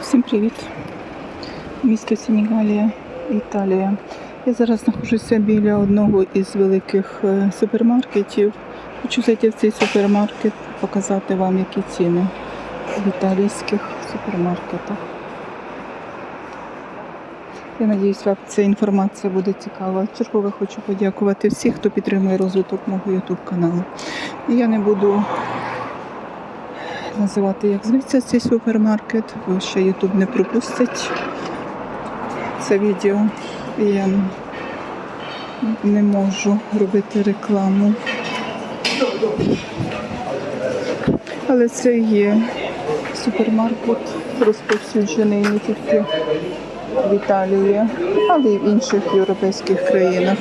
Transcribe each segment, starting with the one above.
Всім привіт! Місто Сенігалія, Італія. Я зараз знаходжуся біля одного із великих е, супермаркетів. Хочу зайти в цей супермаркет, показати вам, які ціни в італійських супермаркетах. Я сподіваюся, вам ця інформація буде цікава. Чергове хочу подякувати всіх, хто підтримує розвиток мого YouTube каналу. Я не буду називати, як зветься цей супермаркет, бо ще YouTube не пропустить це відео. І я не можу робити рекламу. Але це є супермаркет розповсюджений не тільки в Італії, але й в інших європейських країнах.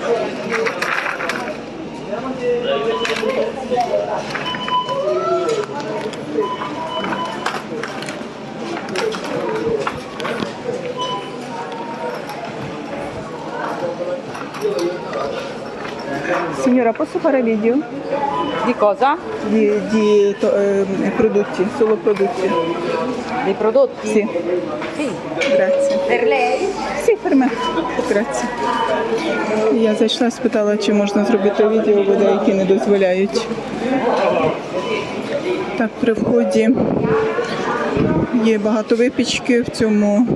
Signora, posso fare video Di cosa? di, di to- ehm, prodotti, solo prodotti? Dei prodotti? Sì, Sì. grazie. Per lei? Sì, per me. Grazie. Я зайшла, спитала, чи можна зробити відео, бо деякі не дозволяють. Так, при вході є багато випічки в цьому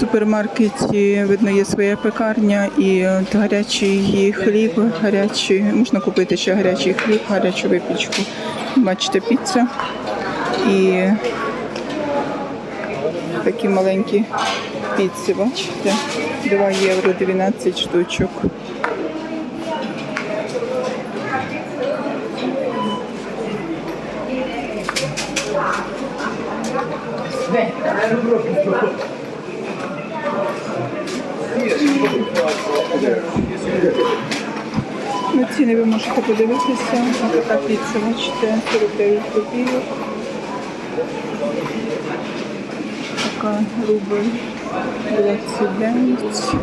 супермаркеті. Видно, є своя пекарня і гарячий хліб, гарячий, можна купити ще гарячий хліб, гарячу випічку. Бачите, піца. І такі маленькі піци, бачите? 2 євро 12 штучок. На ціни ви можете подивитися. Така піца, бачите, 49 копійок. Така рубль 29.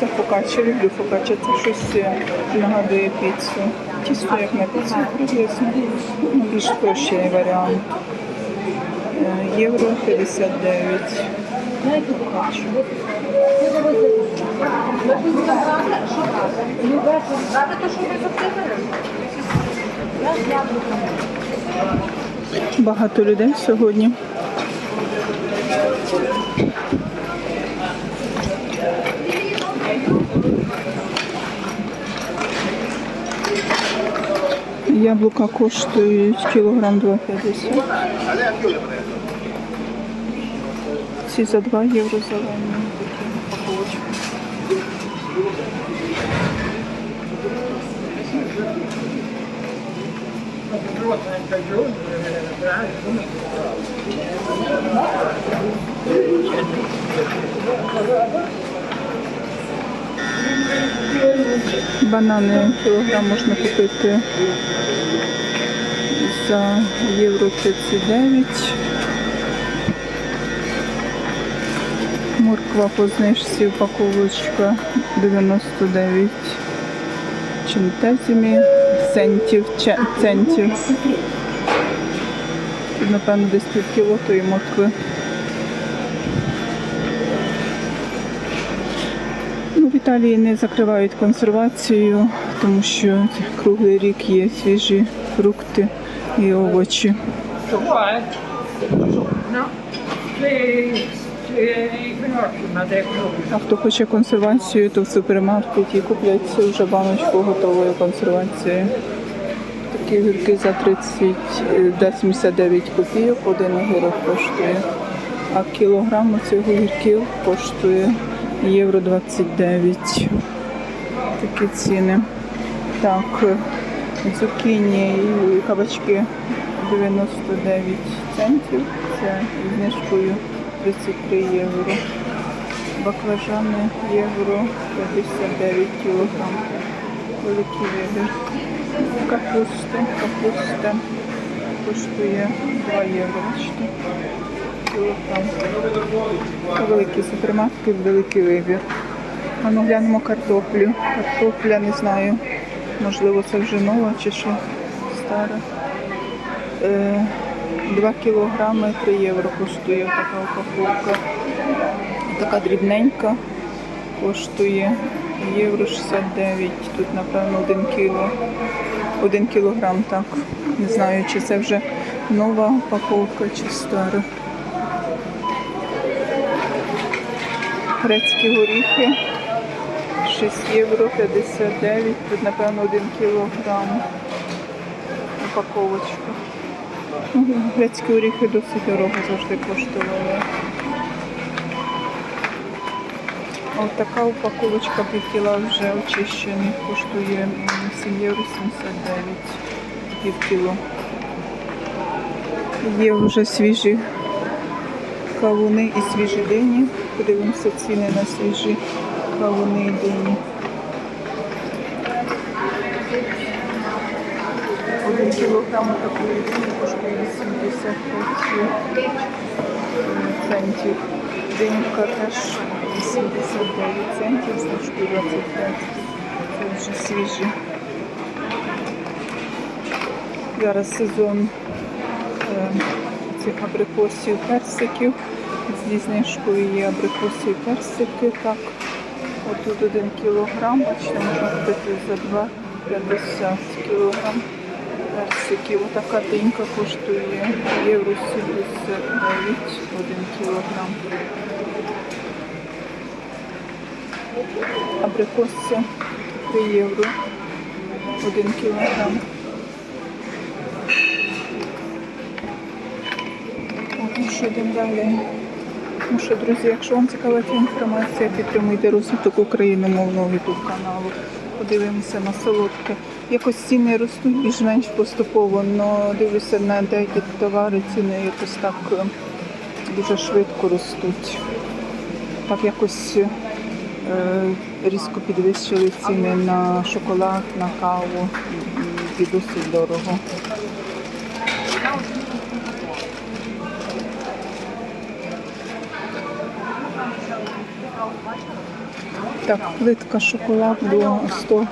Це фокачча, люблю фокачча. Це щось е, нагадує піцу. Тісто як на піцу приблизно. Ну, більш прощений варіант. Е, Євро 59. Фокачча. Багато людей сьогодні. Яблука коштують кілограм 2,50. Ці за 2 євро зелені. Банани кілограм можна купити за євро 39. Морква по знижці упаковочка 99 чентезімі, центів, центів. Напевно, десь пів кіло тої моркви. Ну, в Італії не закривають консервацію, тому що круглий рік є свіжі фрукти і овочі. А хто хоче консервацію, то в супермаркеті куплять вже баночку готової консервації. Такі огірки за 30, е, да, 79 копійок, один огірок коштує. А кілограм цих огірків коштує євро 29. Такі ціни. Так, цукіні і кабачки 99 центів. Це знижкою 33 євро. Баклажани євро 59 кілограм. Великий вибір. Капуста, капуста коштує 2 євро. Кілограм. Великий супермаркет, великий вибір. А ну глянемо картоплю. Картопля, не знаю. Можливо, це вже нова чи що стара. Е, 2 кілограми 3 євро коштує така упаковка. Така дрібненька коштує євро 69. Тут, напевно, 1 кіло. 1 кілограм, так. Не знаю, чи це вже нова упаковка чи стара. Грецькі горіхи 6 євро 59. Тут, напевно, 1 кілограм упаковочка. Грецькі оріхи досить дорого завжди коштували. Ось така упаковочка пів кіла вже очищених коштує м, 7 євро 79 пів. Є вже свіжі кавуни і свіжі дині. Подивимося ціни на свіжі кавуни і дині. Один кілограм такої дині коштує 85 центів. Динька теж 89 центів, значкою 25. Це вже свіжі. Зараз сезон е, цих абрикосів, персиків. Зі знижкою є абрикоси і персики. Так, отут один кілограм, бачите, можна купити за 2,50 кілограм персиків. Отака динька коштує євро 79 один кілограм. Абрикоси 3 євро один кілограм. Так, ну що йдемо далі. Ну що, друзі, якщо вам цікава ця інформація, підтримуйте розвиток україномовного YouTube каналу. Подивимося на солодке. Якось ціни ростуть більш-менш поступово, але дивлюся на деякі товари, ціни якось так е, дуже швидко ростуть. Так якось е, різко підвищили ціни на шоколад, на каву і досить дорого. Так, плитка шоколаду 100.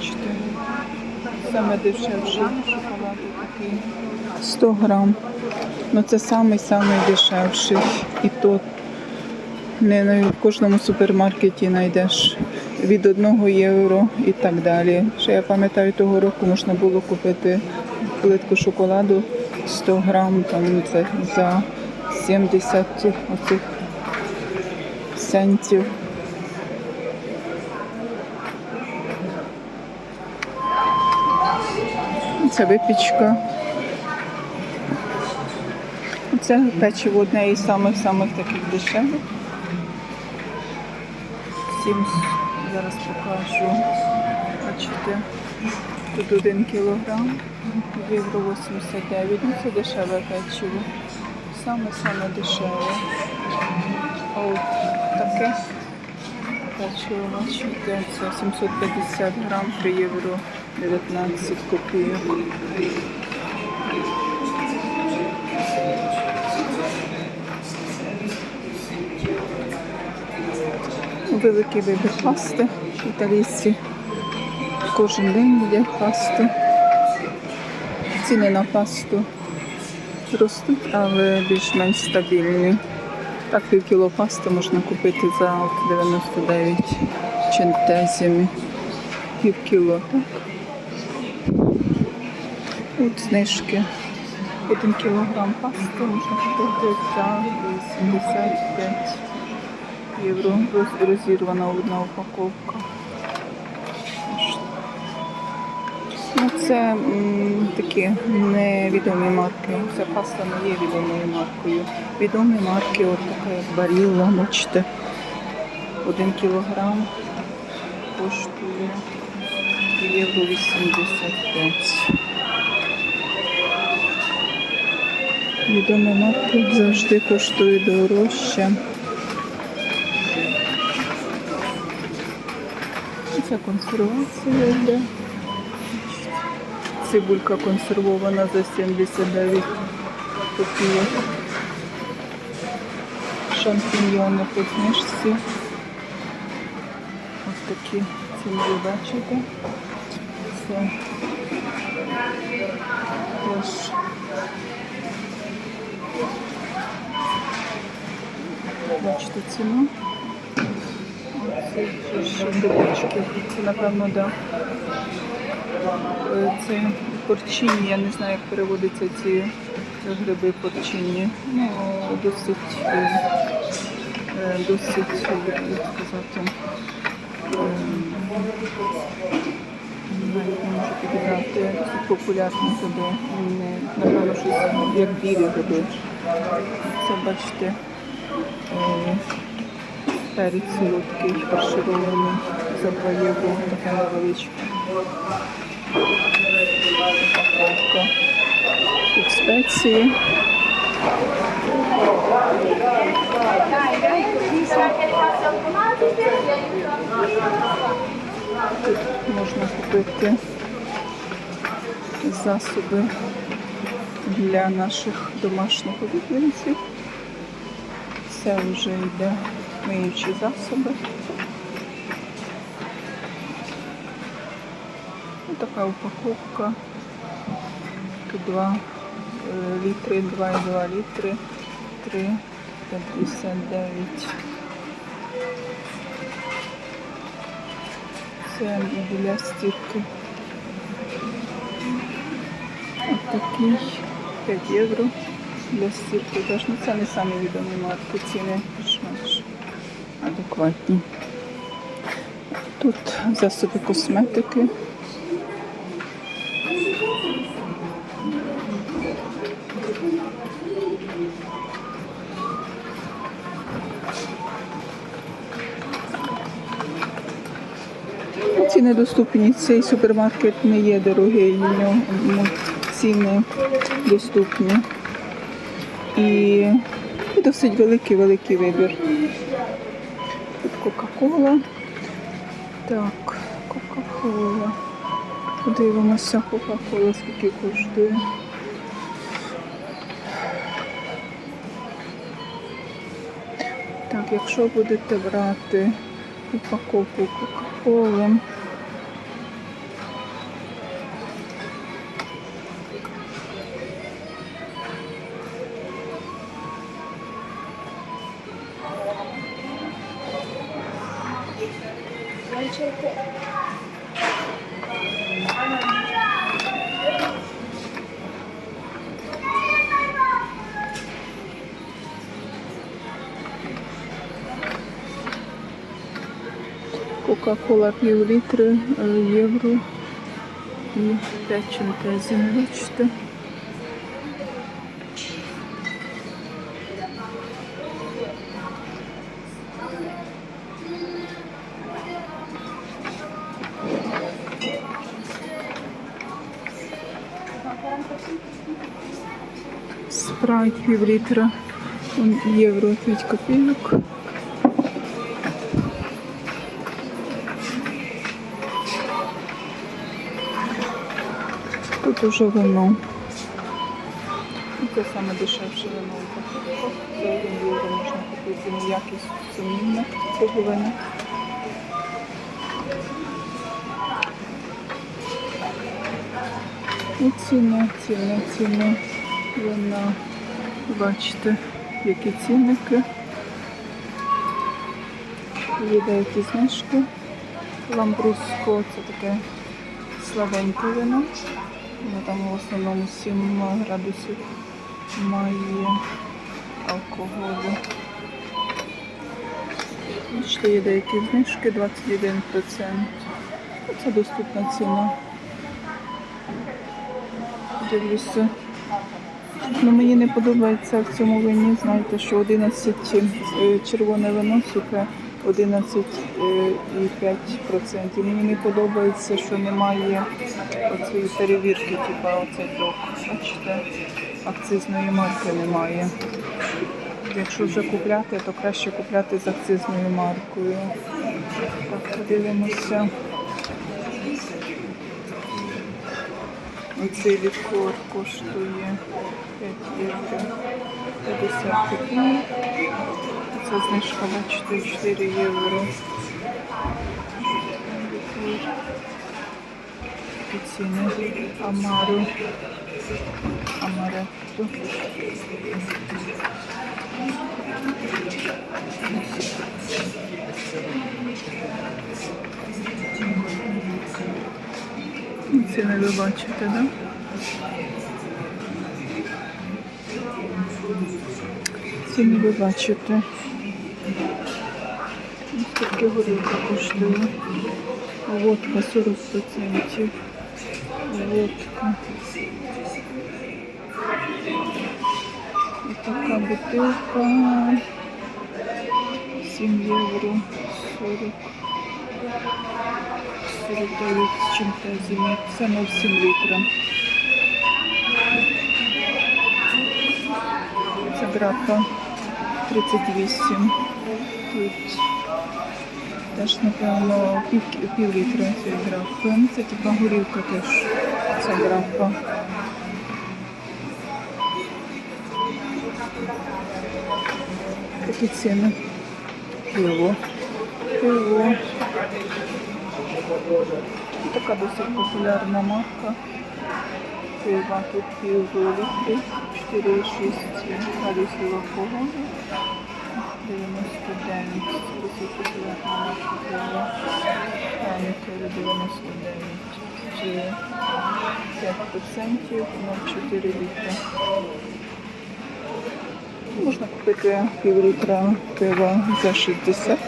Чотири. Саме дешевший шоколад такий. 100 грам. Ну це самий самий дешевший. І то не в кожному супермаркеті знайдеш від 1 євро і так далі. Ще я пам'ятаю, того року можна було купити плитку шоколаду 100 грам, там це за 70 оцих центів. Це випічка. Це печиво одне із самих-самих таких дешевих. Сім, зараз покажу. Бачите, тут один кілограм, євро 89. Ну це дешеве печиво. Саме-саме дешеве. От таке печиво, бачите, це 750 грам, 3 євро 19 копійок. Великий вибір пасти. Італійці кожен день їдять пасту. Ціни на пасту ростуть, але більш-менш стабільні. Так, пів кіло пасти можна купити за 99 чентезімі. Пів кіло, так? От знижки. Один кілограм пасти можна купити за 85 євро. Розірвана одна упаковка. Ну, це м, такі невідомі марки. Ця паста не є відомою маркою. Відомі марки, от така як Барілла, бачите. Один кілограм коштує євро 85. Відомі марки завжди коштують дорожче. Це консервація йде. Цибулька консервована за 79 копійок. Шампіньйони по знижці. Ось такі ціни ви бачите. Це Теж. Бачите ціну. Ж грибочки. Це, напевно, да. Е, Це порчинні, я не знаю, як переводиться ці гриби порчинні. Ну, досить, е, е, досить, як сказати, навіть не можу підібрати досить популярні гриби. Напевно, щось як білі гриби. Це бачите. Перець солодкий, фарширований за 2 євро, така невеличка. Упаковка. Тут спеції. Тут можна купити засоби для наших домашніх улюбленців. Це вже йде миючі засоби. Ось така упаковка. Тут 2 літри, 2,2 літри, 3,59. Це для стірки. Ось такий 5 євро для стірки. Теж ну, це не самі відомі марки, ціни більш-менш адекватні. Тут засоби косметики. Ціни доступні. Цей супермаркет не є дорогий, ціни доступні. І досить великий великий вибір. Тут Кока-Кола. Так, Кока-Кола. Подивимося, Кока-Кола, скільки коштує. Так, якщо будете брати упаковку Кока-Коли. Кока-кола пів літри, е, євро і 5 чентезів. Бачите? Спрайт пів літра, євро 5 копійок. Тут уже вино. Це саме дешевше вино 1 євро можна купити неякість сумнівна цього вина. І ціни, ціни, ціни вина. Бачите, які цінники. Є деякі знижки. Ламбруско це таке слабеньке вино. Воно там в основному 7 градусів має алкоголю. Бачите, є деякі знижки 21%. Це доступна ціна. Дивлюся. Ну, мені не подобається в цьому вині, знаєте, що 11 е, червоне вино сухе, 11,5%. Мені не подобається, що немає оцієї перевірки, типу оцей док. Бачите, акцизної марки немає. Якщо вже купляти, то краще купляти з акцизною маркою. Так, подивимося. Оцей лікор коштує 5 євро 50 копійок. Це знижка, бачите, 4 євро. Лікор. І ціни Амару Амаретто. Ціни ви бачите, так? Да? Ціни ви бачите. Ось Скільки горілка коштує? Водка 40%. Водка. І така бутилка. 7 євро 40. 49 з чим-то зимі. Це на 7 літрів. Це грапа 38. Тут теж, напевно, пів, пів літра цієї. Ну, Це типа горілка теж. Це грапа. Такі ціни. Пиво. Пиво. Така досить популярна марка. Пива тут пів літри, 4,6 градусів алкоголю. 99, досить популярна марка пива. Анкер 99, чи 5%, 0,4 літра. Можна купити пів літра пива за 60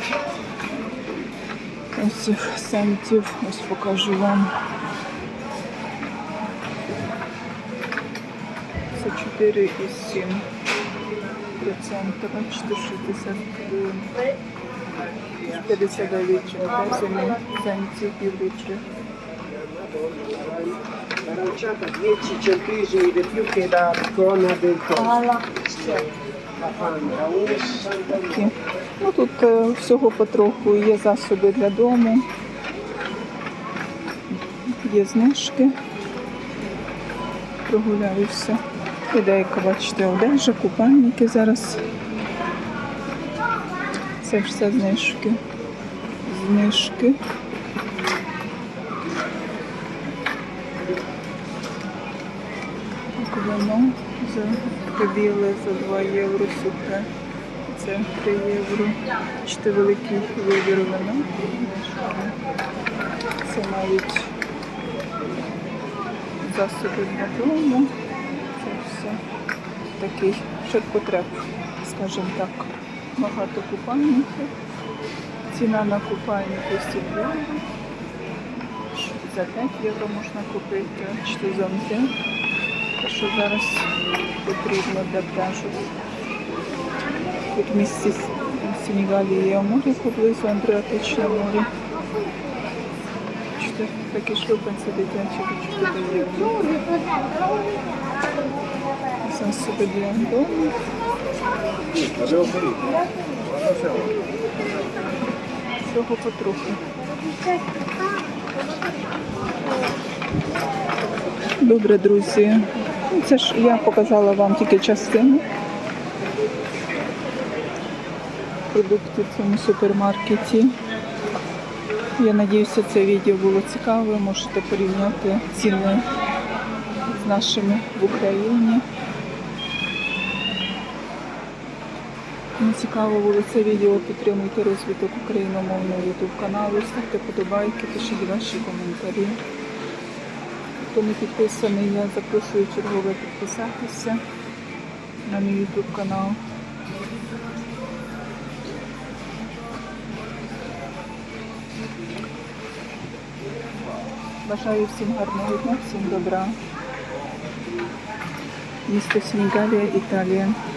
ось центів. Ось покажу вам. Це 4,7 процента, бачите, 60 гривень. 59 centesimi центів пів літри. Aranciata 10 centesimi di più che la corona del costo. La Fanta 1,62. Ну тут е, всього потроху є засоби для дому, є знижки. Прогуляюся. І деяка, бачите, одежа, купальники зараз. Це все знижки. Знижки. Вино за біле за 2 євро сухе. Це 3 євро. Бачите, великий вибір вина. Це навіть засоби для дому. Такий ширпотреб, скажімо так. Багато купальників. Ціна на купальники 7 євро. За 5 євро можна купити чи зонти. Те, що зараз потрібно для пляжу. Тут в місті С- Сенегалі є море поблизу Андреатичне море. Такі шлюпанці дитячі по 4 євро. Засоби для дому. Всього потроху. Добре, друзі. Ну, Це ж я показала вам тільки частину продуктів в цьому супермаркеті. Я сподіваюся, це відео було цікаве. Можете порівняти ціни з нашими в Україні. Кому цікаво було це відео, підтримуйте розвиток україномовного YouTube каналу, ставте подобайки, пишіть ваші коментарі. Хто не підписаний, я запрошую чергове підписатися на мій YouTube канал. Бажаю всім гарного дня, всім добра. Місто Сенегалія, Італія.